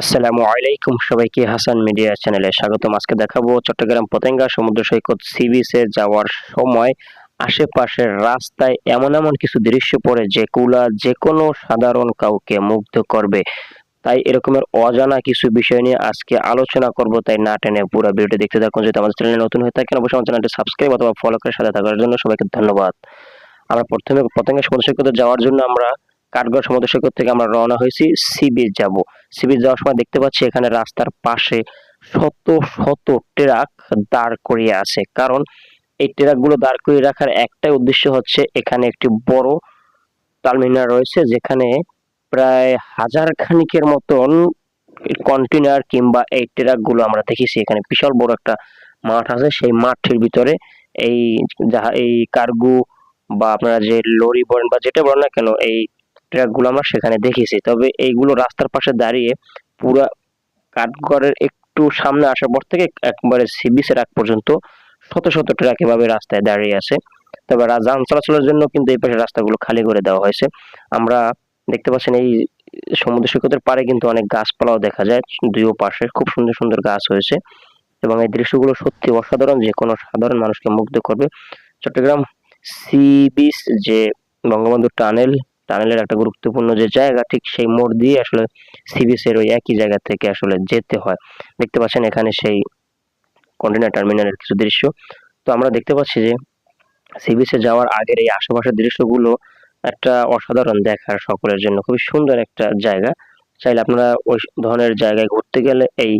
আসসালামু আলাইকুম সবাইকে হাসান মিডিয়া চ্যানেলে স্বাগতম। আজকে দেখাবো চট্টগ্রাম পতেঙ্গা সমুদ্র সৈকত সি বিচে যাওয়ার সময় আশেপাশের রাস্তায় এমন এমন কিছু দৃশ্য পড়ে যেগুলা যে কোনো সাধারণ কাউকে মুগ্ধ করবে। তাই এরকমের অজানা কিছু বিষয় নিয়ে আজকে আলোচনা করব, তাই না টেনে পুরো ভিডিওটি দেখতে থাকুন। যদি আমাদের চ্যানেলে নতুন হয়ে থাকেন, অবশ্যই আমার চ্যানেলটি সাবস্ক্রাইব অথবা ফলো করে সাথে থাকার জন্য সবাইকে ধন্যবাদ। আমরা প্রথমে পতেঙ্গা সমুদ্র সৈকতে যাওয়ার জন্য আমরা কাঠগড় সমুদ্র সৈকত থেকে আমরা রওনা হয়েছি সি বিচ যাব। সি বিচ যাওয়ার সময় দেখতে পাচ্ছি এখানে রাস্তার পাশে শত শত ট্রাক দাঁড় করিয়ে আছে। কারণ এই ট্রাকগুলো দাঁড় করিয়ে রাখার একটাই উদ্দেশ্য হচ্ছে এখানে একটি বড় টার্মিনাল রয়েছে, যেখানে প্রায় হাজার খানিকের মতন কন্টেনার কিংবা এই ট্রাকগুলো আমরা দেখেছি। এখানে বিশাল বড় একটা মাঠ আছে, সেই মাঠের ভিতরে এই যাহা, এই কার্গো বা আপনারা যে লরি বলেন বা যেটা বলেন না কেন, এই ট্রাকগুলো আমরা সেখানে দেখেছি। তবে এইগুলো রাস্তার পাশে দাঁড়িয়ে পুরা কাঠগড়ের একটু সামনে আসার পর থেকে একবারে সি বিচের আগ পর্যন্ত শত শত ট্রাক এভাবে রাস্তায় দাঁড়িয়ে আছে। তবে যান চলাচলের জন্য কিন্তু এই পাশে রাস্তাগুলো খালি করে দেওয়া হয়েছে। আমরা দেখতে পাচ্ছেন এই সমুদ্র সৈকতের পারে কিন্তু অনেক গাছপালাও দেখা যায়। দুইও পাশে খুব সুন্দর সুন্দর গাছ হয়েছে এবং এই দৃশ্যগুলো সত্যি অসাধারণ। যে কোনো সাধারণ মানুষকে মুগ্ধ করবে। চট্টগ্রাম সি বিচ যে বঙ্গবন্ধু টানেল টানেলের একটা গুরুত্বপূর্ণ যে জায়গা, ঠিক সেই মোড় দিয়ে আসলে সি বিচের ওই একই জায়গা থেকে আসলে যেতে হয়। দেখতে পাচ্ছেন এখানে সেই কন্টেনার টার্মিনালের কিছু দৃশ্য। তো আমরা দেখতে পাচ্ছি যে সি বিচে যাওয়ার আগের এই আশেপাশের দৃশ্যগুলো একটা অসাধারণ দেখার সকলের জন্য। খুবই সুন্দর একটা জায়গা। চাইলে আপনারা ওই ধরনের জায়গায় ঘুরতে গেলে এই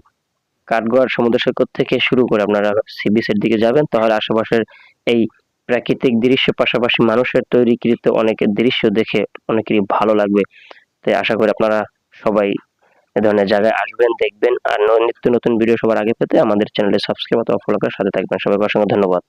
কাঠগড় সমুদ্র সৈকত থেকে শুরু করে আপনারা সি বিচের দিকে যাবেন। তাহলে আশেপাশের এই প্রাকৃতিক দৃশ্য পাশাপাশি মানুষের তৈরিকৃত অনেক দৃশ্য দেখে অনেকেরই ভালো লাগবে। তাই আশা করি আপনারা সবাই এ ধরনের জায়গায় আসবেন, দেখবেন। আর নিত্য নতুন ভিডিও সবার আগে পেতে আমাদের চ্যানেলে সাবস্ক্রাইব অথবা ফলো করার সাথে থাকবেন। সবাইকে অসংখ্য ধন্যবাদ।